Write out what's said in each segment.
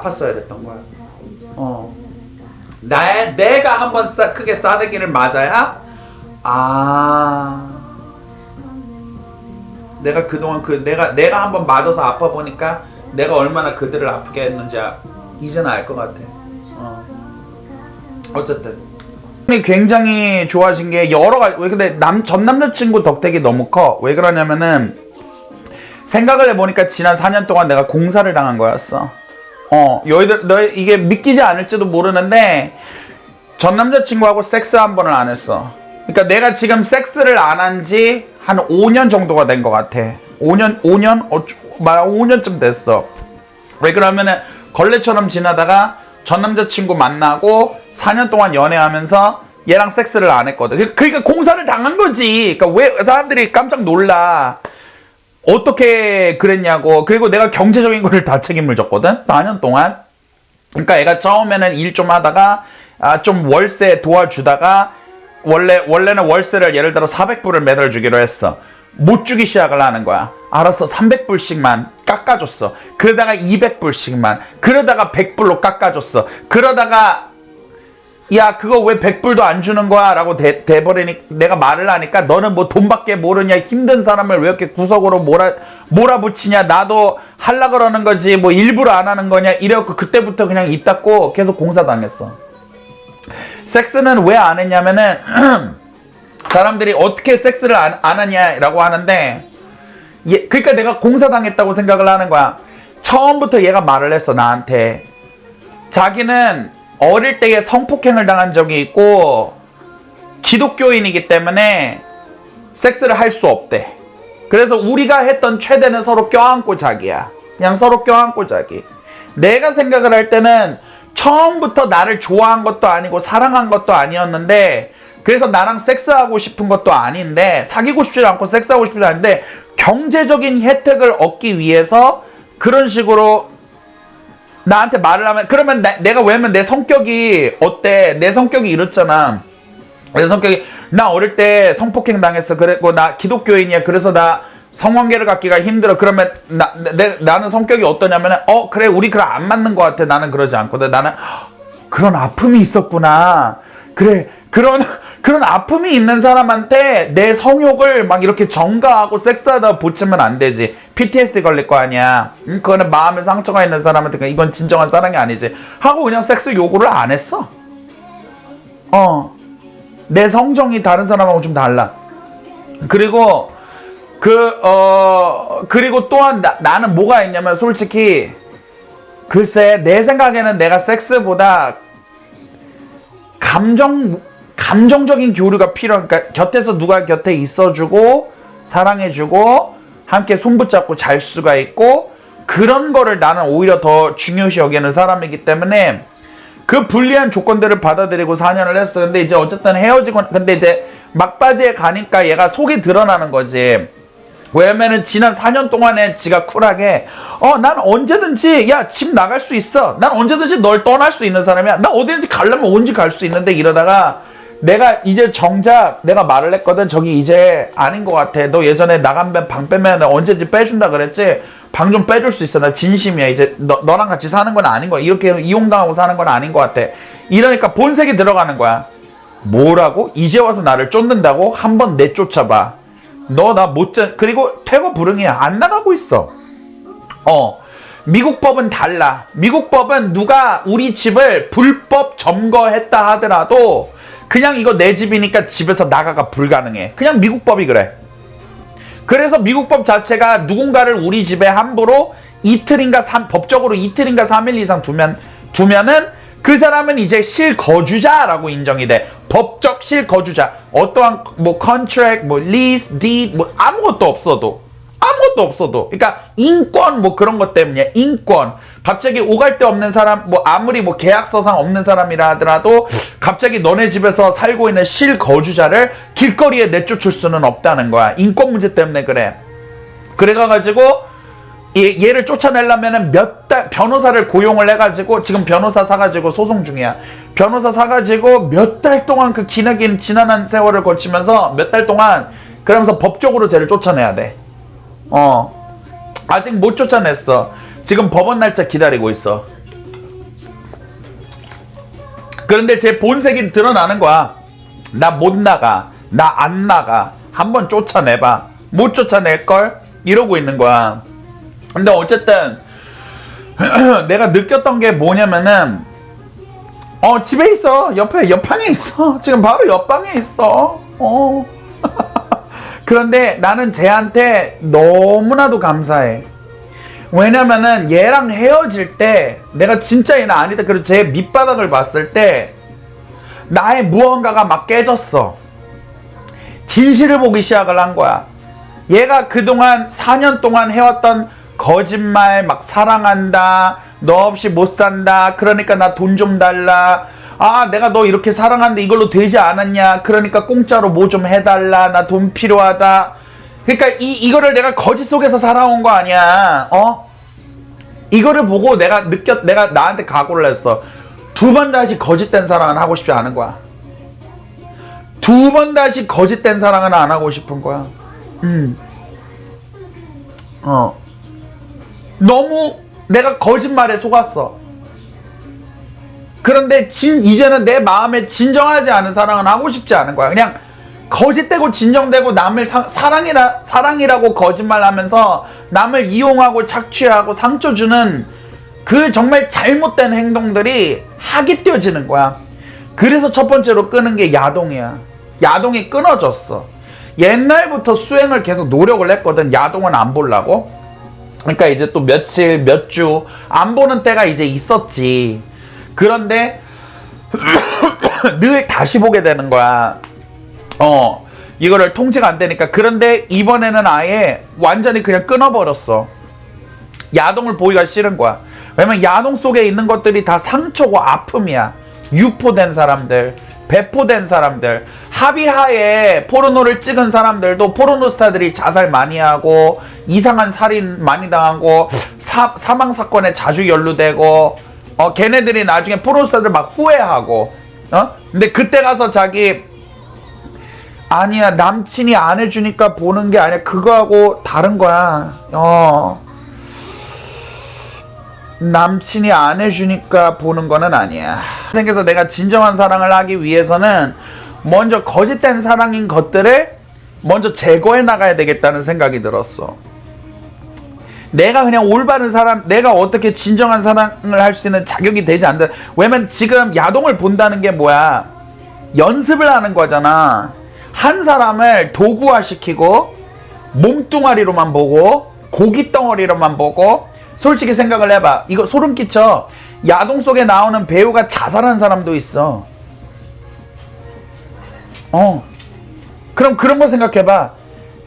아팠어야 됐던 거야. 어. 나 내가 한번 싸, 크게 싸대기를 맞아야 아 내가 그동안 그 내가 내가 한번 맞아서 아파 보니까 내가 얼마나 그들을 아프게 했는지 아- 이제는 알 것 같아. 어. 어쨌든 굉장히 좋아진 게 여러 가지 왜 근데 남 전 남자친구 덕택이 너무 커. 왜 그러냐면은 생각을 해보니까 지난 4년 동안 내가 공사를 당한 거였어. 어, 너희들, 너 이게 믿기지 않을지도 모르는데, 전 남자친구하고 섹스 한 번을 안 했어. 그러니까 내가 지금 섹스를 안 한 지 한 5년 정도가 된 것 같아. 5년, 5년? 어, 말 5년쯤 됐어. 왜 그러면은, 걸레처럼 지나다가 전 남자친구 만나고 4년 동안 연애하면서 얘랑 섹스를 안 했거든. 그- 그러니까 공사를 당한 거지. 그러니까 왜 사람들이 깜짝 놀라. 어떻게 그랬냐고. 그리고 내가 경제적인 거를 다 책임을 졌거든. 4년 동안. 그러니까 애가 처음에는 일 좀 하다가 아, 좀 월세 도와주다가 원래 원래는 월세를 예를 들어 400불을 매달 주기로 했어. 못 주기 시작을 하는 거야. 알았어. 300불씩만 깎아줬어. 그러다가 200불씩만. 그러다가 100불로 깎아줬어. 그러다가 야 그거 왜 100불도 안 주는 거야? 라고 대, 돼버리니 내가 말을 하니까 너는 뭐 돈밖에 모르냐? 힘든 사람을 왜 이렇게 구석으로 몰아, 몰아붙이냐? 나도 할라 그러는 거지 뭐 일부러 안 하는 거냐? 이래갖고 그때부터 그냥 입 닫고 계속 공사 당했어. 섹스는 왜 안 했냐면은 사람들이 어떻게 섹스를 안, 안 하냐라고 하는데 얘, 그러니까 내가 공사 당했다고 생각을 하는 거야. 처음부터 얘가 말을 했어 나한테. 자기는 어릴 때에 성폭행을 당한 적이 있고 기독교인이기 때문에 섹스를 할 수 없대. 그래서 우리가 했던 최대는 서로 껴안고 자기야. 그냥 서로 껴안고 자기. 내가 생각을 할 때는 처음부터 나를 좋아한 것도 아니고 사랑한 것도 아니었는데 그래서 나랑 섹스하고 싶은 것도 아닌데 사귀고 싶지 않고 섹스하고 싶지 않은데 경제적인 혜택을 얻기 위해서 그런 식으로 나한테 말을 하면 그러면 나- 내가 왜냐면 내 성격이 어때? 내 성격이 이렇잖아. 내 성격이 나 어릴 때 성폭행 당했어. 그랬고 나 기독교인이야. 그래서 나 성관계를 갖기가 힘들어. 그러면 나, 내, 나는 성격이 어떠냐면 은 어 그래 우리 그럼 안 맞는 것 같아. 나는 그러지 않거든. 나는 "헉, 그런 아픔이 있었구나. 그래 그런 그런 아픔이 있는 사람한테 내 성욕을 막 이렇게 정가하고 섹스하다 보치면 안 되지. PTSD 걸릴 거 아니야. 응? 그거는 마음에 상처가 있는 사람한테 이건 진정한 사랑이 아니지. 하고 그냥 섹스 요구를 안 했어. 어. 내 성정이 다른 사람하고 좀 달라. 그리고 그 어 그리고 또한 나, 나는 뭐가 있냐면 솔직히 글쎄 내 생각에는 내가 섹스보다 감정 감정적인 교류가 필요. 그러니까 곁에서 누가 곁에 있어주고 사랑해주고 함께 손붙잡고 잘 수가 있고 그런 거를 나는 오히려 더 중요시 여기는 사람이기 때문에 그 불리한 조건들을 받아들이고 4년을 했어. 근데 이제 어쨌든 헤어지고 근데 이제 막바지에 가니까 얘가 속이 드러나는 거지. 왜냐면은 지난 4년 동안에 지가 쿨하게 어 난 언제든지 야 집 나갈 수 있어 난 언제든지 널 떠날 수 있는 사람이야 나 어디든지 가려면 언제 갈 수 있는데 이러다가 내가 이제 정작 내가 말을 했거든. 저기 이제 아닌 것 같아. 너 예전에 나간 방 빼면 언제든지 빼준다 그랬지? 방 좀 빼줄 수 있어. 나 진심이야. 이제 너, 너랑 같이 사는 건 아닌 거야. 이렇게 이용당하고 사는 건 아닌 것 같아. 이러니까 본색이 들어가는 거야. 뭐라고? 이제 와서 나를 쫓는다고? 한 번 내쫓아봐. 너 나못자 그리고 퇴거 불응이야. 안 나가고 있어. 어. 미국 법은 달라. 미국 법은 누가 우리 집을 불법 점거했다 하더라도 그냥 이거 내 집이니까 집에서 나가가 불가능해 그냥 미국 법이 그래 그래서 미국 법 자체가 누군가를 우리 집에 함부로 이틀인가 삼, 법적으로 이틀인가 3일 이상 두면 두면은 그 사람은 이제 실거주자라고 인정이 돼. 법적 실거주자. 어떠한 뭐 contract, 뭐 lease, deed 뭐 아무것도 없어도 아무것도 없어도 그러니까 인권 뭐 그런 것 때문이야. 인권. 갑자기 오갈 데 없는 사람 뭐 아무리 뭐 계약서상 없는 사람이라 하더라도 갑자기 너네 집에서 살고 있는 실거주자를 길거리에 내쫓을 수는 없다는 거야. 인권 문제 때문에 그래. 그래가지고 얘, 얘를 쫓아내려면은 몇 달 변호사를 고용을 해가지고 지금 변호사 사가지고 소송 중이야. 변호사 사가지고 몇 달 동안 그 기나긴 지난한 세월을 거치면서 몇 달 동안 그러면서 법적으로 쟤를 쫓아내야 돼. 어 아직 못 쫓아냈어. 지금 법원 날짜 기다리고 있어. 그런데 제 본색이 드러나는 거야. 나 못 나가. 나 안 나가. 한번 쫓아내봐. 못 쫓아낼걸? 이러고 있는 거야. 근데 어쨌든, 내가 느꼈던 게 뭐냐면은, 어, 집에 있어. 옆에, 옆방에 있어. 지금 바로 옆방에 있어. 어. 그런데 나는 쟤한테 너무나도 감사해. 왜냐면은 얘랑 헤어질 때 내가 진짜 얘는 아니다. 그리고 제 밑바닥을 봤을 때 나의 무언가가 막 깨졌어. 진실을 보기 시작을 한 거야. 얘가 그동안 4년 동안 해왔던 거짓말, 막 사랑한다, 너 없이 못 산다, 그러니까 나 돈 좀 달라, 아, 내가 너 이렇게 사랑하는데 이걸로 되지 않았냐, 그러니까 공짜로 뭐 좀 해달라, 나 돈 필요하다. 그러니까 이, 이거를 내가 거짓 속에서 살아온 거 아니야, 어? 이거를 보고 내가 느꼈, 내가 나한테 각오를 했어. 두 번 다시 거짓된 사랑은 하고 싶지 않은 거야. 두 번 다시 거짓된 사랑은 안 하고 싶은 거야. 음. 어. 너무 내가 거짓말에 속았어. 그런데 진, 이제는 내 마음에 진정하지 않은 사랑은 하고 싶지 않은 거야. 그냥 거짓되고 진정되고 남을 사, 사랑이라, 사랑이라고 거짓말하면서 남을 이용하고 착취하고 상처 주는 그 정말 잘못된 행동들이 학이 띄어지는 거야. 그래서 첫 번째로 끄는 게 야동이야. 야동이 끊어졌어. 옛날부터 수행을 계속 노력을 했거든. 야동은 안 보려고. 그러니까 이제 또 며칠, 몇 주 안 보는 때가 이제 있었지. 그런데 늘 다시 보게 되는 거야. 어, 이거를 통제가 안 되니까. 그런데 이번에는 아예 완전히 그냥 끊어버렸어. 야동을 보기가 싫은 거야. 왜냐면 야동 속에 있는 것들이 다 상처고 아픔이야. 유포된 사람들, 배포된 사람들, 합의하에 포르노를 찍은 사람들도 포르노 스타들이 자살 많이 하고 이상한 살인 많이 당하고 사, 사망 사건에 자주 연루되고 어 걔네들이 나중에 포르노 스타들 막 후회하고 어? 근데 그때 가서 자기 아니야 남친이 안 해주니까 보는 게 아니야. 그거하고 다른 거야. 어. 남친이 안 해주니까 보는 거는 아니야. 생겨서 내가 진정한 사랑을 하기 위해서는 먼저 거짓된 사랑인 것들을 먼저 제거해 나가야 되겠다는 생각이 들었어 내가 그냥 올바른 사람, 내가 어떻게 진정한 사랑을 할 수 있는 자격이 되지 않는다. 왜냐면 지금 야동을 본다는 게 뭐야? 연습을 하는 거잖아. 한 사람을 도구화 시키고, 몸뚱아리로만 보고, 고기 덩어리로만 보고, 솔직히 생각을 해봐. 이거 소름 끼쳐. 야동 속에 나오는 배우가 자살한 사람도 있어. 어. 그럼 그런 거 생각해봐.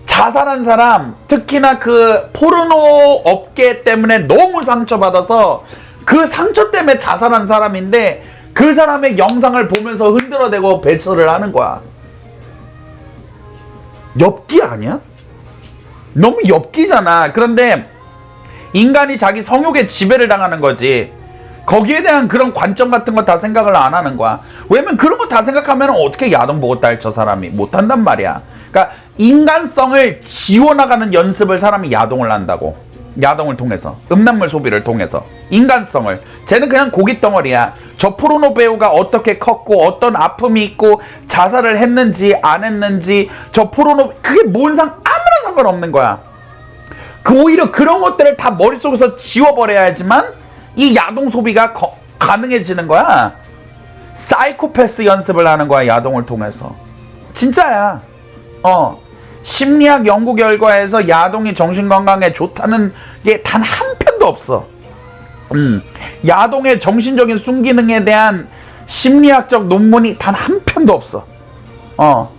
자살한 사람, 특히나 그 포르노 업계 때문에 너무 상처받아서 그 상처 때문에 자살한 사람인데 그 사람의 영상을 보면서 흔들어대고 배설을 하는 거야. 엽기 아니야? 너무 엽기잖아. 그런데 인간이 자기 성욕에 지배를 당하는 거지. 거기에 대한 그런 관점 같은 거 다 생각을 안 하는 거야. 왜냐면 그런 거 다 생각하면 어떻게 야동 보고 딸 저 사람이 못한단 말이야. 그러니까 인간성을 지워나가는 연습을 사람이 야동을 한다고. 야동을 통해서 음란물 소비를 통해서. 인간성을. 쟤는 그냥 고깃 덩어리야. 저 포르노 배우가 어떻게 컸고 어떤 아픔이 있고 자살을 했는지 안 했는지 저 포르노 그게 뭔 상 아무런 상관없는 거야. 그 오히려 그런 것들을 다 머릿속에서 지워버려야지만 이 야동 소비가 거- 가능해지는 거야. 사이코패스 연습을 하는 거야 야동을 통해서. 진짜야 어 심리학 연구 결과에서 야동이 정신 건강에 좋다는 게 단 한 편도 없어. 음, 야동의 정신적인 순기능에 대한 심리학적 논문이 단 한 편도 없어. 어.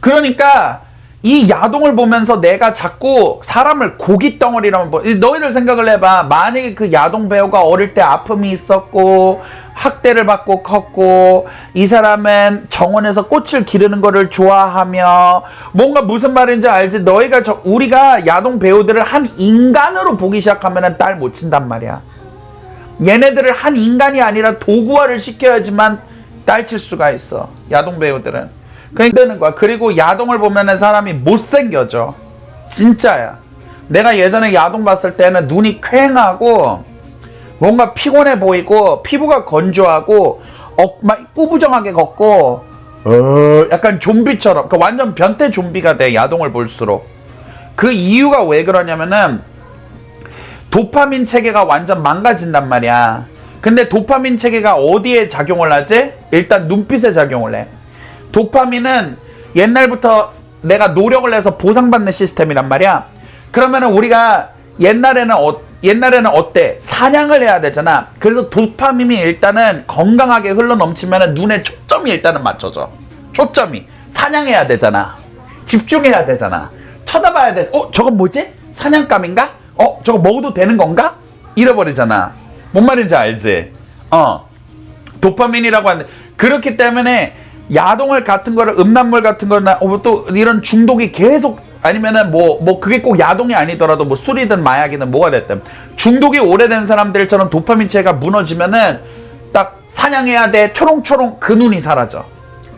그러니까 이 야동을 보면서 내가 자꾸 사람을 고기 덩어리라면 뭐 너희들 생각을 해봐. 만약에 그 야동 배우가 어릴 때 아픔이 있었고 학대를 받고 컸고 이 사람은 정원에서 꽃을 기르는 거를 좋아하며 뭔가 무슨 말인지 알지? 너희가 저, 우리가 야동 배우들을 한 인간으로 보기 시작하면은 딸못 친단 말이야. 얘네들을 한 인간이 아니라 도구화를 시켜야지만 딸 칠 수가 있어. 야동 배우들은 그러니까 되는 거야. 그리고 야동을 보면은 사람이 못생겨져. 진짜야. 내가 예전에 야동 봤을 때는 눈이 퀭하고 뭔가 피곤해 보이고 피부가 건조하고 어, 막 꾸부정하게 걷고 어, 약간 좀비처럼 그러니까 완전 변태 좀비가 돼 야동을 볼수록 그 이유가 왜 그러냐면은 도파민 체계가 완전 망가진단 말이야. 근데 도파민 체계가 어디에 작용을 하지? 일단 눈빛에 작용을 해. 도파민은 옛날부터 내가 노력을 해서 보상받는 시스템이란 말이야. 그러면은 우리가 옛날에는 어, 옛날에는 어때? 사냥을 해야 되잖아. 그래서 도파민이 일단은 건강하게 흘러 넘치면은 눈에 초점이 일단은 맞춰져. 초점이 사냥해야 되잖아. 집중해야 되잖아. 쳐다봐야 돼. 어, 저건 뭐지? 사냥감인가? 어, 저거 먹어도 되는 건가? 잃어버리잖아. 뭔 말인지 알지? 어. 도파민이라고 하는데 그렇기 때문에 야동을 같은 거를 음란물 같은 거나 어, 또 이런 중독이 계속 아니면은 뭐뭐 그게 꼭 야동이 아니더라도 뭐 술이든 마약이든 뭐가 됐든 중독이 오래된 사람들처럼 도파민 체가 무너지면은 딱 사냥해야 돼. 초롱초롱 그 눈이 사라져.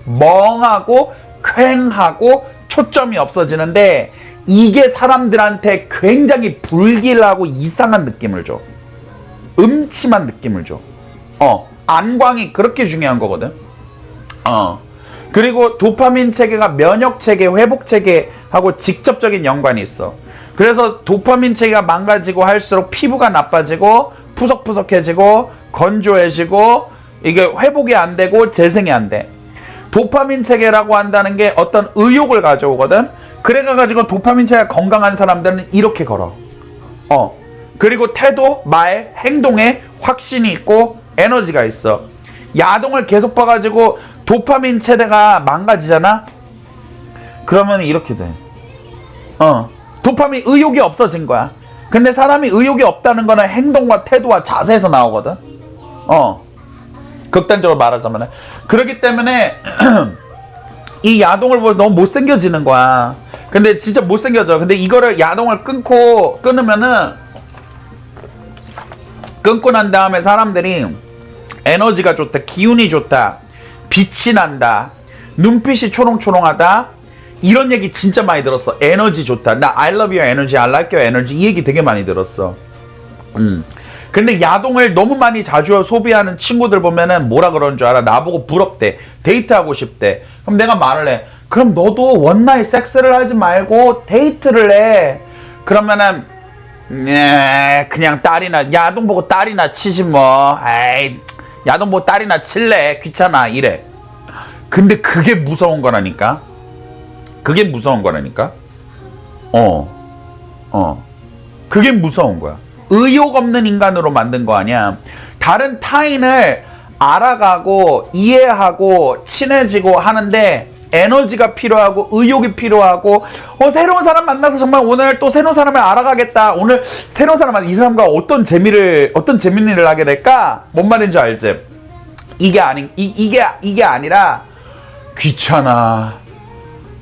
멍하고 퀭하고 초점이 없어지는데 이게 사람들한테 굉장히 불길하고 이상한 느낌을 줘. 음침한 느낌을 줘. 어, 안광이 그렇게 중요한 거거든. 어. 그리고 도파민 체계가 면역 체계, 회복 체계하고 직접적인 연관이 있어. 그래서 도파민 체계가 망가지고 할수록 피부가 나빠지고 푸석푸석해지고 건조해지고 이게 회복이 안 되고 재생이 안 돼. 도파민 체계라고 한다는 게 어떤 의욕을 가져오거든. 그래가 가지고 도파민 체계가 건강한 사람들은 이렇게 걸어. 어. 그리고 태도, 말, 행동에 확신이 있고 에너지가 있어. 야동을 계속 봐가지고 도파민 체대가 망가지잖아? 그러면 이렇게 돼. 어. 도파민 의욕이 없어진 거야. 근데 사람이 의욕이 없다는 거는 행동과 태도와 자세에서 나오거든? 어. 극단적으로 말하자면. 그렇기 때문에 이 야동을 보면서 너무 못생겨지는 거야. 근데 진짜 못생겨져. 근데 이거를 야동을 끊고 끊으면은 끊고 난 다음에 사람들이 에너지가 좋다, 기운이 좋다, 빛이 난다, 눈빛이 초롱초롱하다, 이런 얘기 진짜 많이 들었어. 에너지 좋다. 나 I love your energy, I like your energy. 이 얘기 되게 많이 들었어. 음. 근데 야동을 너무 많이 자주 소비하는 친구들 보면은 뭐라 그러는 줄 알아? 나보고 부럽대. 데이트하고 싶대. 그럼 내가 말을 해. 그럼 너도 원나잇 섹스를 하지 말고 데이트를 해. 그러면은 네, 그냥 딸이나 야동 보고 딸이나 치지 뭐. 에이, 야동 보고 딸이나 칠래. 귀찮아. 이래. 근데 그게 무서운 거라니까. 그게 무서운 거라니까. 어. 어. 그게 무서운 거야. 의욕 없는 인간으로 만든 거 아니야. 다른 타인을 알아가고 이해하고 친해지고 하는데 에너지가 필요하고 의욕이 필요하고 어 새로운 사람 만나서 정말 오늘 또 새로운 사람을 알아가겠다. 오늘 새로운 사람 만나 이 사람과 어떤 재미를 어떤 재밌는 일을 하게 될까? 뭔 말인지 알지? 이게 아닌 이, 이게 이게 아니라 귀찮아.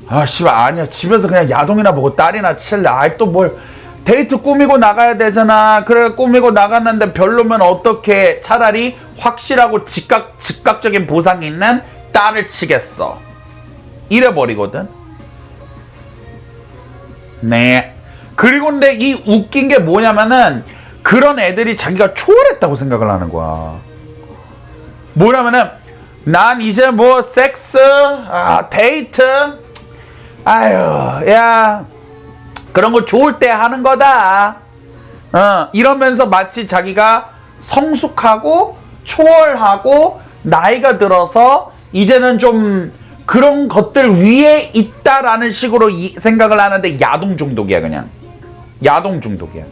아, 씨발, 아니야. 집에서 그냥 야동이나 보고 딸이나 칠래. 아이, 또 뭘. 데이트 꾸미고 나가야 되잖아. 그래, 꾸미고 나갔는데 별로면 어떻게 차라리 확실하고 즉각, 즉각적인 보상이 있는 딸을 치겠어. 이래버리거든. 네. 그리고 근데 이 웃긴 게 뭐냐면은 그런 애들이 자기가 초월했다고 생각을 하는 거야. 뭐냐면은 난 이제 뭐 섹스, 아, 데이트, 아유, 야, 그런 거 좋을 때 하는 거다. 어, 이러면서 마치 자기가 성숙하고 초월하고 나이가 들어서 이제는 좀 그런 것들 위에 있다라는 식으로 이, 생각을 하는데 야동 중독이야 그냥. 야동 중독이야.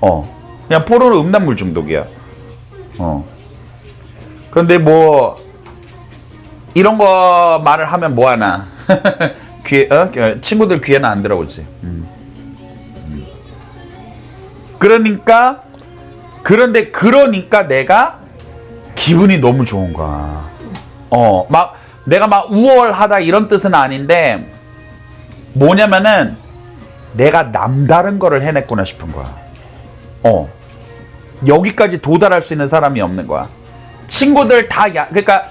어. 그냥 포로는 음란물 중독이야. 어. 그런데 뭐 이런 거 말을 하면 뭐하나? 귀에 어? 친구들 귀에는 안 들어오지. 음. 음. 그러니까 그런데 그러니까 내가 기분이 너무 좋은 거야. 어막 내가 막 우월하다 이런 뜻은 아닌데 뭐냐면은 내가 남다른 거를 해냈구나 싶은 거야. 어. 여기까지 도달할 수 있는 사람이 없는 거야. 친구들 다 야, 그러니까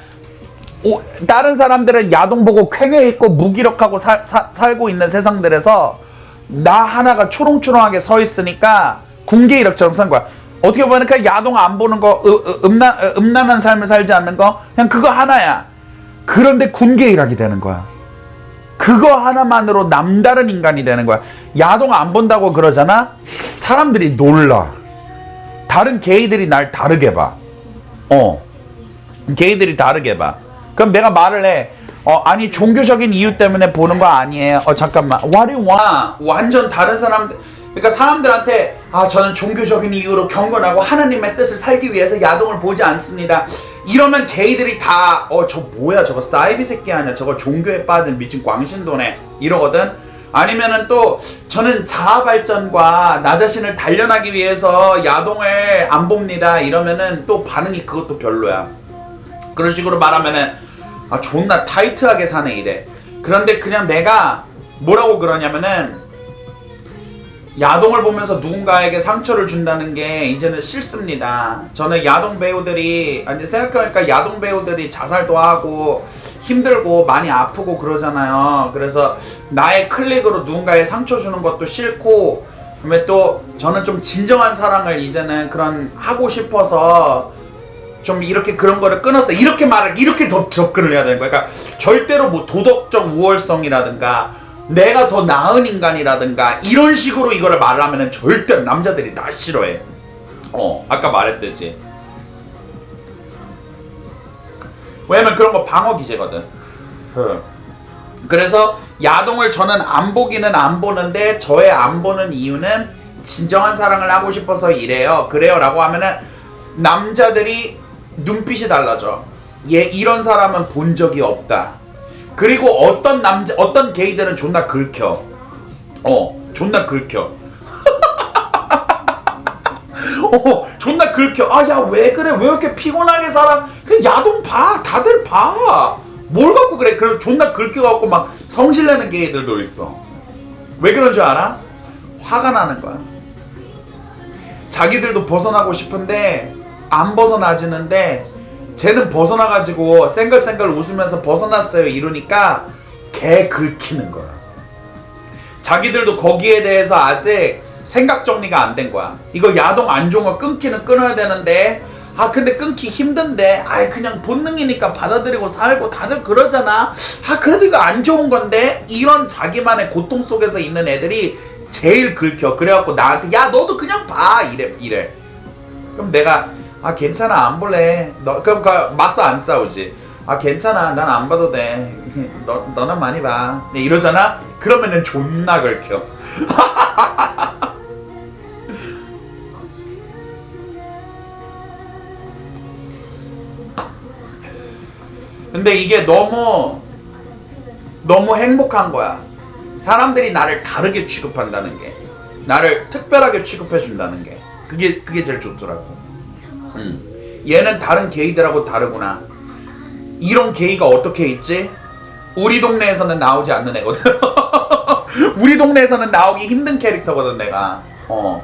오, 다른 사람들은 야동 보고 쾌해 있고 무기력하고 사, 사, 살고 있는 세상들에서 나 하나가 초롱초롱하게 서 있으니까 군계 이력처럼 산 거야. 어떻게 보면 그 야동 안 보는 거, 음란, 으- 음란한 삶을 살지 않는 거, 그냥 그거 하나야. 그런데 군계 일하게 되는 거야. 그거 하나만으로 남다른 인간이 되는 거야. 야동 안 본다고 그러잖아? 사람들이 놀라. 다른 게이들이 날 다르게 봐. 어. 게이들이 다르게 봐. 그럼 내가 말을 해. 어, 아니, 종교적인 이유 때문에 보는 거 아니에요. 어, 잠깐만. What do you want? 완전 다른 사람들. 그러니까 사람들한테, 아, 저는 종교적인 이유로 경건하고 하나님의 뜻을 살기 위해서 야동을 보지 않습니다. 이러면 게이들이 다, 어, 저 뭐야, 저거 사이비 새끼 아니야. 저거 종교에 빠진 미친 광신도네. 이러거든. 아니면은 또 저는 자아 발전과 나 자신을 단련하기 위해서 야동을 안 봅니다. 이러면은 또 반응이 그것도 별로야. 그런 식으로 말하면은 아 존나 타이트하게 사네 이래. 그런데 그냥 내가 뭐라고 그러냐면은 야동을 보면서 누군가에게 상처를 준다는 게 이제는 싫습니다. 저는 야동 배우들이 아니 생각해보니까 야동 배우들이 자살도 하고 힘들고 많이 아프고 그러잖아요. 그래서 나의 클릭으로 누군가에 상처 주는 것도 싫고 그다음에 또 저는 좀 진정한 사랑을 이제는 그런 하고 싶어서 좀 이렇게 그런 거를 끊었어. 이렇게 말을 이렇게 더 접근을 해야 되는 거야. 그러니까 절대로 뭐 도덕적 우월성이라든가 내가 더 나은 인간이라든가 이런 식으로 이거를 말을 하면은 절대 남자들이 다 싫어해. 어, 아까 말했듯이. 왜냐면 그런 거 방어 기제거든. 그. 그래서 야동을 저는 안 보기는 안 보는데 저의 안 보는 이유는 진정한 사랑을 하고 싶어서 이래요. 그래요라고 하면은 남자들이 눈빛이 달라져. 얘 이런 사람은 본 적이 없다. 그리고 어떤 남자 어떤 게이들은 존나 긁혀. 어, 존나 긁혀. 어, 존나 긁혀. 아, 야, 왜 그래? 왜 이렇게 피곤하게 살아? 그 야동 봐. 다들 봐. 뭘 갖고 그래? 그럼 존나 긁혀갖고 막 성질 내는 게이들도 있어. 왜 그런 줄 알아? 화가 나는 거야. 자기들도 벗어나고 싶은데 안 벗어나지는데 쟤는 벗어나가지고 쌩글쌩글 웃으면서 벗어났어요 이러니까 개 긁히는 거야. 자기들도 거기에 대해서 아직 생각 정리가 안 된 거야. 이거 야동 안 좋은 거 끊기는 끊어야 되는데 아 근데 끊기 힘든데 아 그냥 본능이니까 받아들이고 살고 다들 그러잖아. 아 그래도 이거 안 좋은 건데 이런 자기만의 고통 속에서 있는 애들이 제일 긁혀. 그래갖고 나한테 야 너도 그냥 봐 이래 이래. 그럼 내가 아 괜찮아 안 볼래. 너 그럼 그 맞서 안 싸우지. 아 괜찮아 난 안 봐도 돼. 너 너는 많이 봐. 네, 이러잖아. 그러면은 존나 긁혀. 근데 이게 너무 너무 행복한 거야. 사람들이 나를 다르게 취급한다는 게, 나를 특별하게 취급해 준다는 게, 그게 그게 제일 좋더라고. 음. 얘는 다른 게이들하고 다르구나. 이런 게이가 어떻게 있지? 우리 동네에서는 나오지 않는 애거든. 우리 동네에서는 나오기 힘든 캐릭터거든 내가. 어.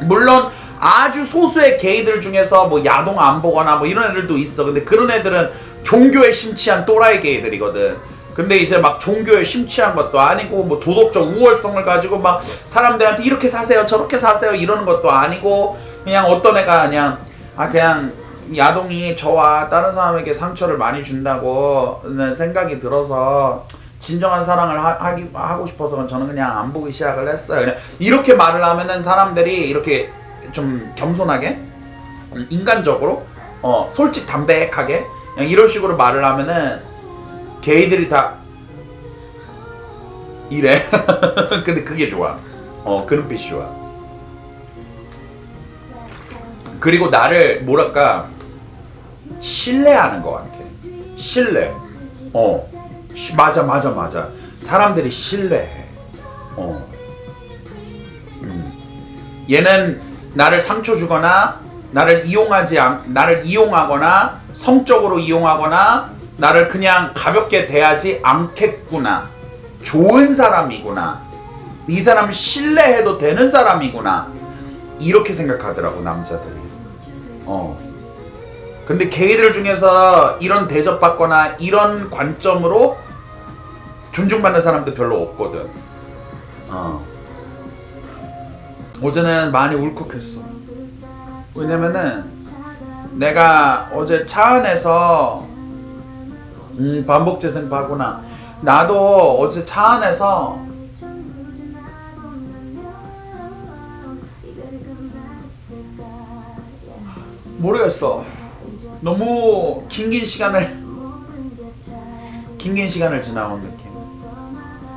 물론 아주 소수의 게이들 중에서 뭐 야동 안 보거나 뭐 이런 애들도 있어. 근데 그런 애들은 종교에 심취한 또라이 게이들이거든. 근데 이제 막 종교에 심취한 것도 아니고 뭐 도덕적 우월성을 가지고 막 사람들한테 이렇게 사세요 저렇게 사세요 이러는 것도 아니고 그냥 어떤 애가 그냥 아 그냥 야동이 저와 다른 사람에게 상처를 많이 준다고는 생각이 들어서 진정한 사랑을 하, 기 하고 싶어서 저는 그냥 안 보기 시작을 했어요. 그냥 이렇게 말을 하면은 사람들이 이렇게 좀 겸손하게 음, 인간적으로 어 솔직 담백하게 그냥 이런 식으로 말을 하면은 게이들이 다 이래. 근데 그게 좋아. 어, 그 눈빛이 좋아. 그리고 나를 뭐랄까 신뢰하는 것 같아. 신뢰. 어, 시- 맞아, 맞아, 맞아. 사람들이 신뢰해. 어. 음. 얘는 나를 상처 주거나 나를 이용하지 않, 나를 이용하거나 성적으로 이용하거나 나를 그냥 가볍게 대하지 않겠구나. 좋은 사람이구나. 이 사람 신뢰해도 되는 사람이구나. 이렇게 생각하더라고 남자들이. 어. 근데 게이들 중에서 이런 대접받거나 이런 관점으로 존중받는 사람들 별로 없거든. 어. 어제는 많이 울컥했어. 왜냐면은 내가 어제 차 안에서 음 반복 재생 파구나 나도 어제 차 안에서 모르겠어. 너무 긴긴 시간을 긴긴 시간을 지나온 느낌.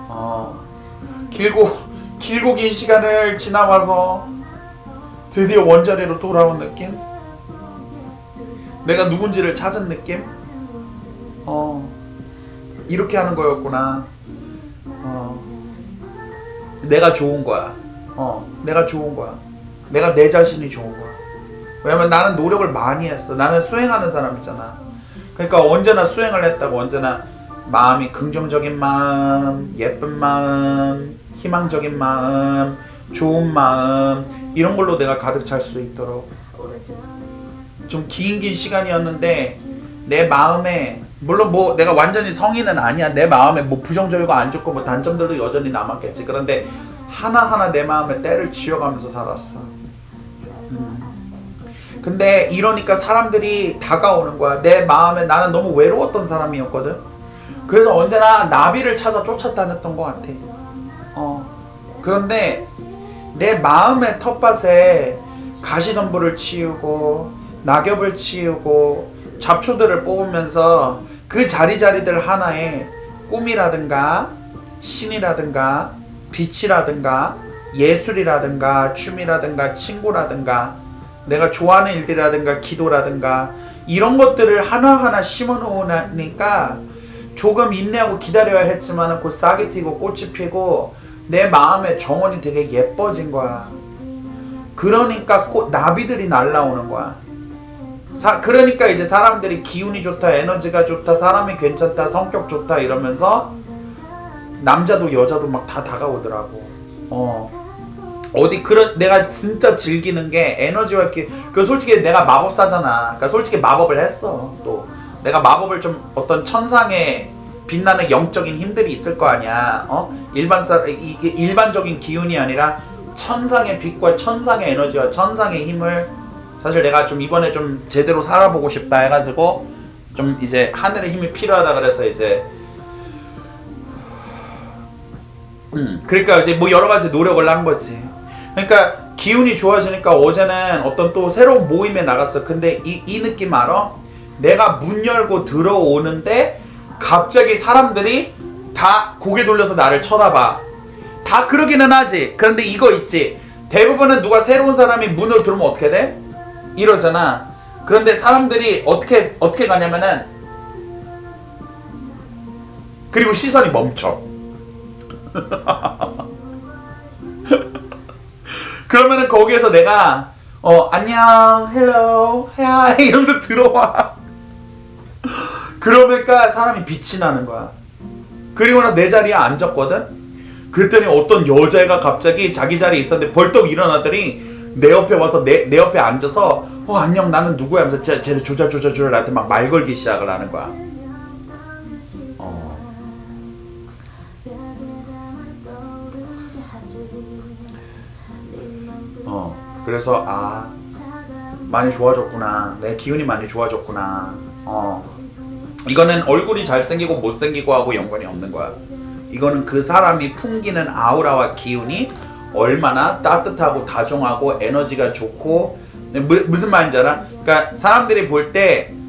어 길고 길고 긴 시간을 지나와서 드디어 원자리로 돌아온 느낌? 내가 누군지를 찾은 느낌? 어 이렇게 하는 거였구나. 어 내가 좋은 거야. 어 내가 좋은 거야. 내가 내 자신이 좋은 거야 왜냐면 나는 노력을 많이 했어. 나는 수행하는 사람이잖아. 그러니까 언제나 수행을 했다고 언제나 마음이 긍정적인 마음 예쁜 마음 희망적인 마음 좋은 마음 이런 걸로 내가 가득 찰 수 있도록. 좀 긴 긴 시간이었는데 내 마음에 물론 뭐 내가 완전히 성인은 아니야. 내 마음에 뭐 부정적이고 안 좋고 뭐 단점들도 여전히 남았겠지. 그런데 하나하나 내 마음에 때를 지어가면서 살았어. 음. 근데 이러니까 사람들이 다가오는 거야. 내 마음에 나는 너무 외로웠던 사람이었거든. 그래서 언제나 나비를 찾아 쫓았다녔던 것 같아. 어. 그런데 내 마음의 텃밭에 가시덤불을 치우고 낙엽을 치우고 잡초들을 뽑으면서 그 자리자리들 하나에 꿈이라든가 신이라든가 빛이라든가 예술이라든가 춤이라든가 친구라든가 내가 좋아하는 일들이라든가 기도라든가 이런 것들을 하나하나 심어 놓으니까 조금 인내하고 기다려야 했지만 곧 싹이 튀고 꽃이 피고 내 마음의 정원이 되게 예뻐진 거야. 그러니까 꽃 나비들이 날라오는 거야. 사, 그러니까 이제 사람들이 기운이 좋다, 에너지가 좋다, 사람이 괜찮다, 성격 좋다 이러면서 남자도 여자도 막 다 다가오더라고. 어. 어디 그런 내가 진짜 즐기는 게 에너지와 이렇게 그 솔직히 내가 마법사잖아. 그러니까 솔직히 마법을 했어. 또 내가 마법을 좀 어떤 천상의 빛나는 영적인 힘들이 있을 거 아니야. 어? 일반 사 이게 일반적인 기운이 아니라 천상의 빛과 천상의 에너지와 천상의 힘을 사실 내가 좀 이번에 좀 제대로 살아보고 싶다 해가지고 좀 이제 하늘의 힘이 필요하다 그래서 이제 음 그러니까 이제 뭐 여러 가지 노력을 한 거지. 그러니까 기운이 좋아지니까 어제는 어떤 또 새로운 모임에 나갔어. 근데 이, 이 느낌 알아? 내가 문 열고 들어오는데 갑자기 사람들이 다 고개 돌려서 나를 쳐다봐. 다 그러기는 하지. 그런데 이거 있지. 대부분은 누가 새로운 사람이 문으로 들어오면 어떻게 돼? 이러잖아. 그런데 사람들이 어떻게 어떻게 가냐면은 그리고 시선이 멈춰. 그러면은 거기에서 내가 어 안녕 헬로 야 이러면서 들어와. 그러니까 사람이 빛이 나는 거야. 그리고 나 내 자리에 앉았거든. 그랬더니 어떤 여자애가 갑자기 자기 자리에 있었는데 벌떡 일어나더니 내 옆에 와서 내, 내 옆에 앉아서 어 안녕 나는 누구야 하면서 쟤, 쟤를 조잘조잘조잘 나한테 막 말 걸기 시작을 하는 거야. 그래서 아 많이 좋아졌구나. 내 기운이 많이 좋아졌구나. 어. 이거는 얼굴이 잘생기고 못생기고 하고 연관이 없는 거야. 이거는 그 사람이 풍기는 아우라와 기운이 얼마나 따뜻하고 다정하고 에너지가 좋고 무, 무슨 말인지 알아? 그러니까 사람들이 볼 때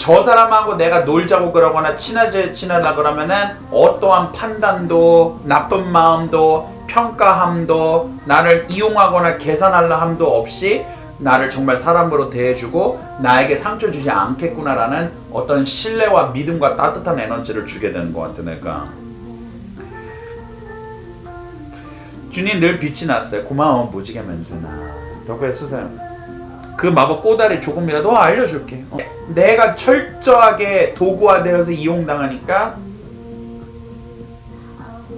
저 사람하고 내가 놀자고 그러거나 친하지 친하려 그러면은 어떠한 판단도 나쁜 마음도 평가함도 나를 이용하거나 계산하려 함도 없이 나를 정말 사람으로 대해주고 나에게 상처 주지 않겠구나라는 어떤 신뢰와 믿음과 따뜻한 에너지를 주게 되는 것 같아 내가. 주님 늘 빛이 났어요. 고마워 무지개 맨스나. 덕후의 수사요 그 마법 꼬다리 조금이라도 알려줄게. 어. 내가 철저하게 도구화되어서 이용당하니까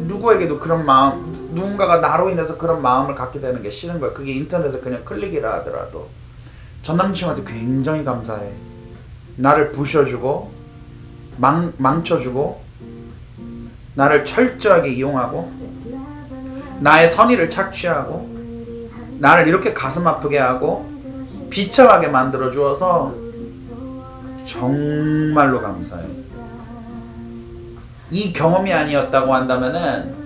누구에게도 그런 마음 누군가가 나로 인해서 그런 마음을 갖게 되는 게 싫은 거야. 그게 인터넷에 그냥 클릭이라 하더라도 전 남친한테 굉장히 감사해. 나를 부셔주고 망 망쳐주고 나를 철저하게 이용하고 나의 선의를 착취하고 나를 이렇게 가슴 아프게 하고 비참하게 만들어 주어서 정말로 감사해요. 이 경험이 아니었다고 한다면은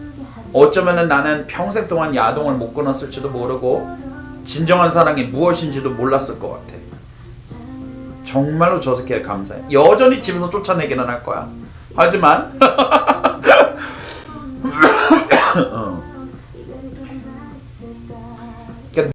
어쩌면 나는 평생 동안 야동을 못 끊었을지도 모르고 진정한 사랑이 무엇인지도 몰랐을 것 같아. 정말로 저 새끼에 감사해. 여전히 집에서 쫓아내기는 할 거야. 하지만 어.